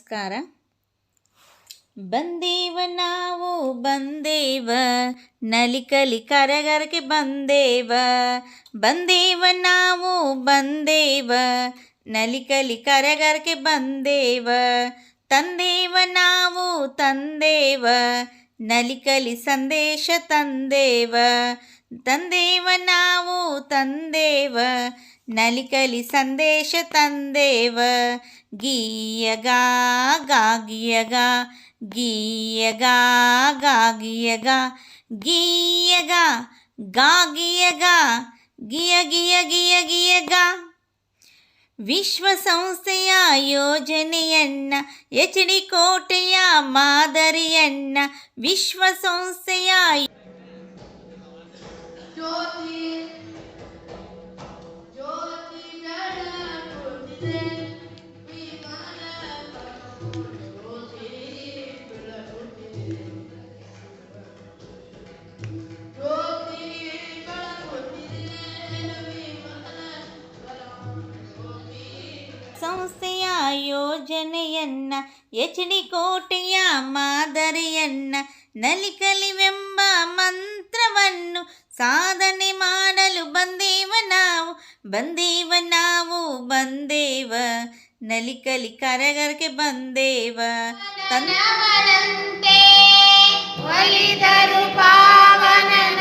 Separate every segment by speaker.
Speaker 1: ನಮಸ್ಕಾರ. ಬಂದೇವ ನಾವು ಬಂದೇವ, ನಲಿ ಕಲಿ ಕರಗರಕ್ಕೆ ಬಂದೇವ. ಬಂದೇವ ನಾವು ಬಂದೇವ, ನಲಿ ಕಲಿ ಕರಗರಕ್ಕೆ ಬಂದೇವ. ತಂದೇವ ನಾವು ತಂದೇವ, ನಲಿ ಕಲಿ ಸಂದೇಶ ತಂದೇವ. ತಂದೇವ ನಾವು ತಂದೇವ ನಲಿಕಲಿ ಸಂದೇಶ ತಂದೇವ ಗೀಯಗ ಗಾಗಿಯಗ ಗೀಯಗ ಗಾಗಿಯಗ ಗೀಯಗ ಗಾಗಿಯಗ ಗಿಯ ಗಿಯ ಗಿಯ ಗಿಯಗ ವಿಶ್ವಸಂಸ್ಥೆಯ ಯೋಜನೆಯನ್ನ ಎಚಡಿಕೋಟೆಯ ಮಾದರಿಯನ್ನ ವಿಶ್ವಸಂಸ್ಥೆಯ ಬಂದೇವ ನಾವು ಬಂದೇವ Nali Kali ಕರಗರಕ್ಕೆ ಬಂದೇವ.
Speaker 2: ತನ್ನವನಂತೆ ಒಲಿದರು ಪಾವನನವನಂತೆ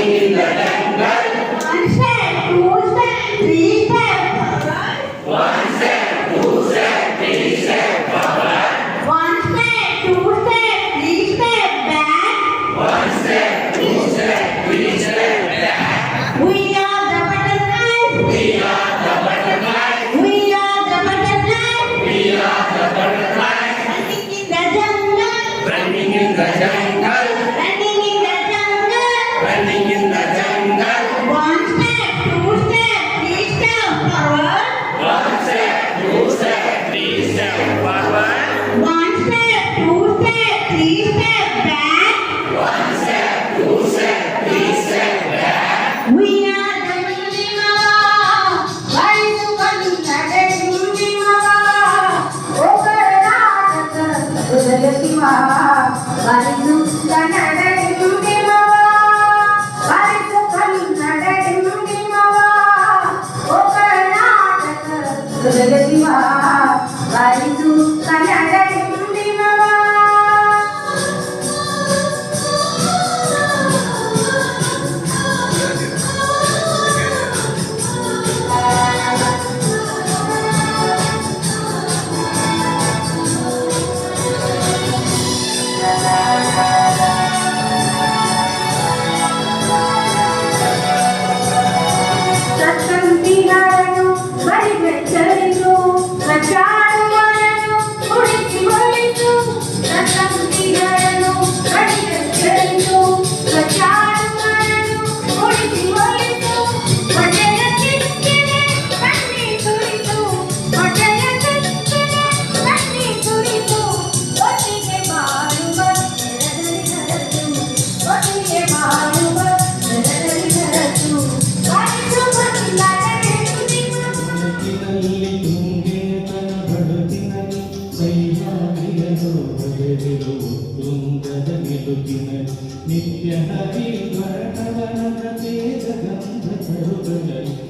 Speaker 2: in the land. three step.
Speaker 3: One, one.
Speaker 2: One step, two step, three step back.
Speaker 3: One step, two step, three step back.
Speaker 2: We are the
Speaker 3: living Allah.
Speaker 2: One
Speaker 3: one another living
Speaker 2: Allah. Over the
Speaker 3: other, over the Allah.
Speaker 2: One
Speaker 4: another. नित्यहरिवर्णवनते जगन्धचरुदयि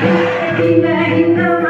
Speaker 4: Baby, baby, baby,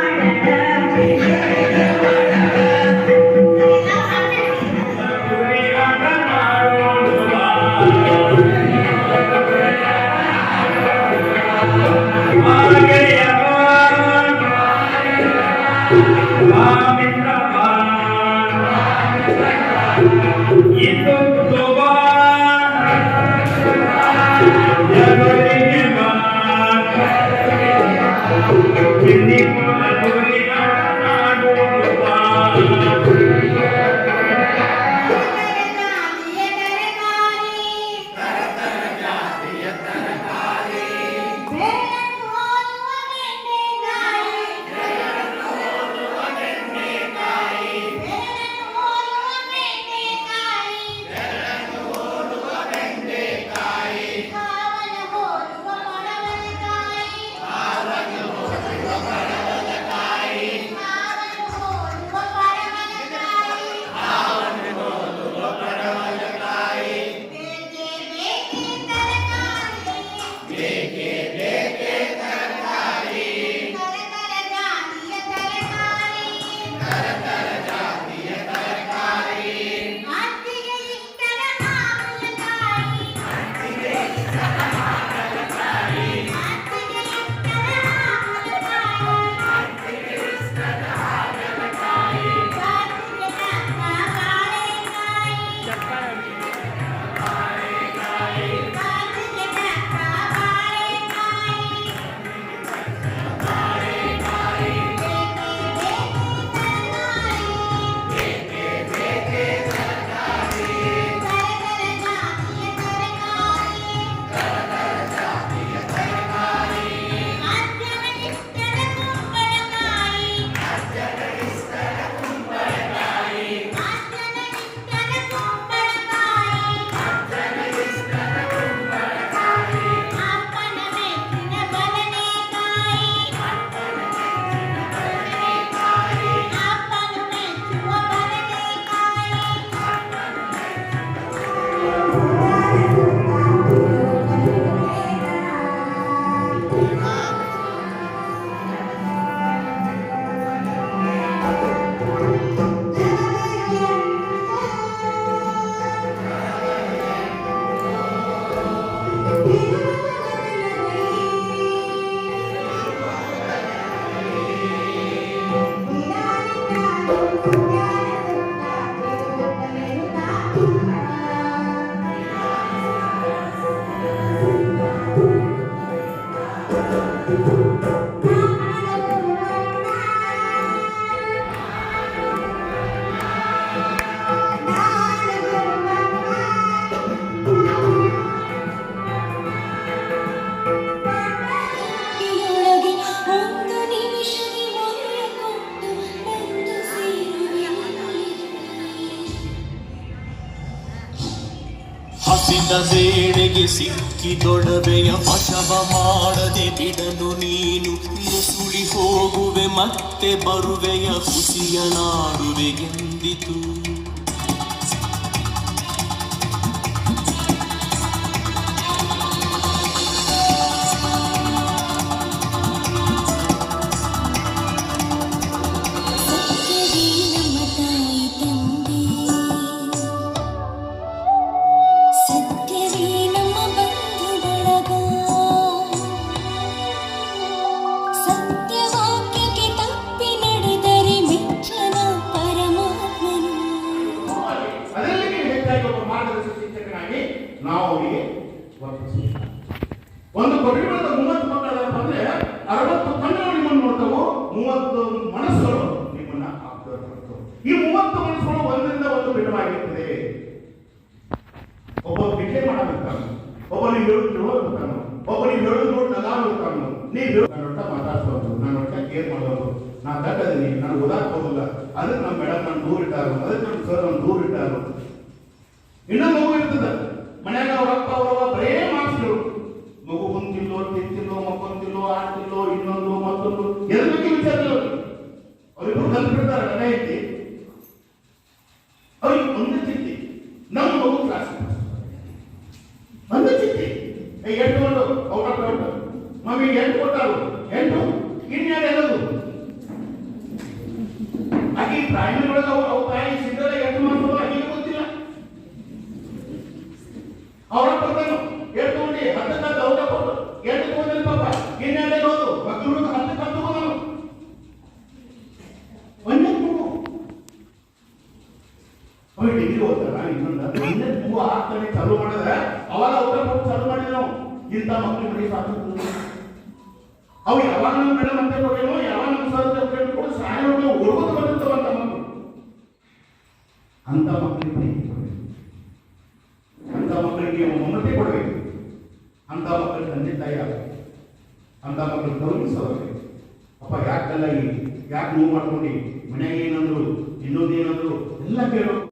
Speaker 5: ಹಸಿದ ಸಿಕ್ಕಿ ಸಿಕ್ಕಿದೊಡವೆಯ ವಶವ ಮಾಡದೆ ಬಿಡಲು ನೀನು ನುಸುಳಿ ಹೋಗುವೆ ಮತ್ತೆ ಬರುವೆಯ ಖುಷಿಯ ನಾಡುವೆ ಎಂದಿತು.
Speaker 6: ನಾವು ಅವರಿಗೆ ವರ್ತಿಸಬೇಕು ಒಂದು ಕುಟುಂಬದ ಮೂವತ್ತು ಮಕ್ಕಳಪ್ಪ ಅಂದ್ರೆ ಅರವತ್ತು ಕಣ್ಣುಗಳು ನಿಮ್ಮನ್ನು ನೋಡ್ತಾವು, ಮೂವತ್ತು ಮನಸ್ಸುಗಳು ನಿಮ್ಮನ್ನ ಆಪ್ತಪಡ್ತವು ಈ ಮೂವತ್ತು ಮನಸ್ಸುಗಳು ಒಂದರಿಂದ ಒಂದು ಭಿನ್ನವಾಗಿರ್ತದೆ. ಒಬ್ಬ ಬಿಟ್ಟೆ ಮಾಡಬೇಕಾನು ಒಬ್ಬ ನೀವು ಹೇಳುದು ತಿಳುವಬೇಕಾನು ಒಬ್ಬ ನೀವು ಹೇಳುದು ನೋಡಿ ನಗಾಡ್ಬೇಕಾನು ನೀವು ಹೇಳು ಒಟ್ಟ ಮಾತಾಡ್ಸೋದು ನನ್ನ ಒಟ್ಟ ಕೇರ್ ಮಾಡೋದು ನಾ ದಟ್ಟದೀನಿ ನಾನು ಓದಾಕ್ ಹೋಗಲ್ಲ ಅದಕ್ಕೆ ನಮ್ಮ ಮೇಡಮ್ ನಾನು ದೂರ ಇಟ್ಟಾರು. ಅದಕ್ಕೆ ನಮ್ಮ ಸರ್ ನಾನು ದೂರ ಇಟ್ಟಾರು. ಇನ್ನೊಂದು primary ಅಂತ ಮಕ್ಕಳಿಗೆ ಪ್ರೀತಿ ಕೊಡಬೇಕು. ಅಂತ ಮಕ್ಕಳಿಗೆ ಮಮತೆ ಕೊಡಬೇಕು. ಅಂಥ ಮಕ್ಕಳು ತಂದೆ ತಾಯಿ ಆಗಬೇಕು. ಅಂತ ಮಕ್ಕಳಿಗೆ ಗೌರವಿಸಬೇಕು ಅಪ್ಪ, ಯಾಕಲ್ಲ ಯಾಕೆ ನೋವು ಮಾಡ್ಕೊಂಡು? ಮನೆಗೆ ಏನಂದ್ರು ಇನ್ನೊಂದೇನಂದ್ರು ಎಲ್ಲ ಕೇಳಬೇಕು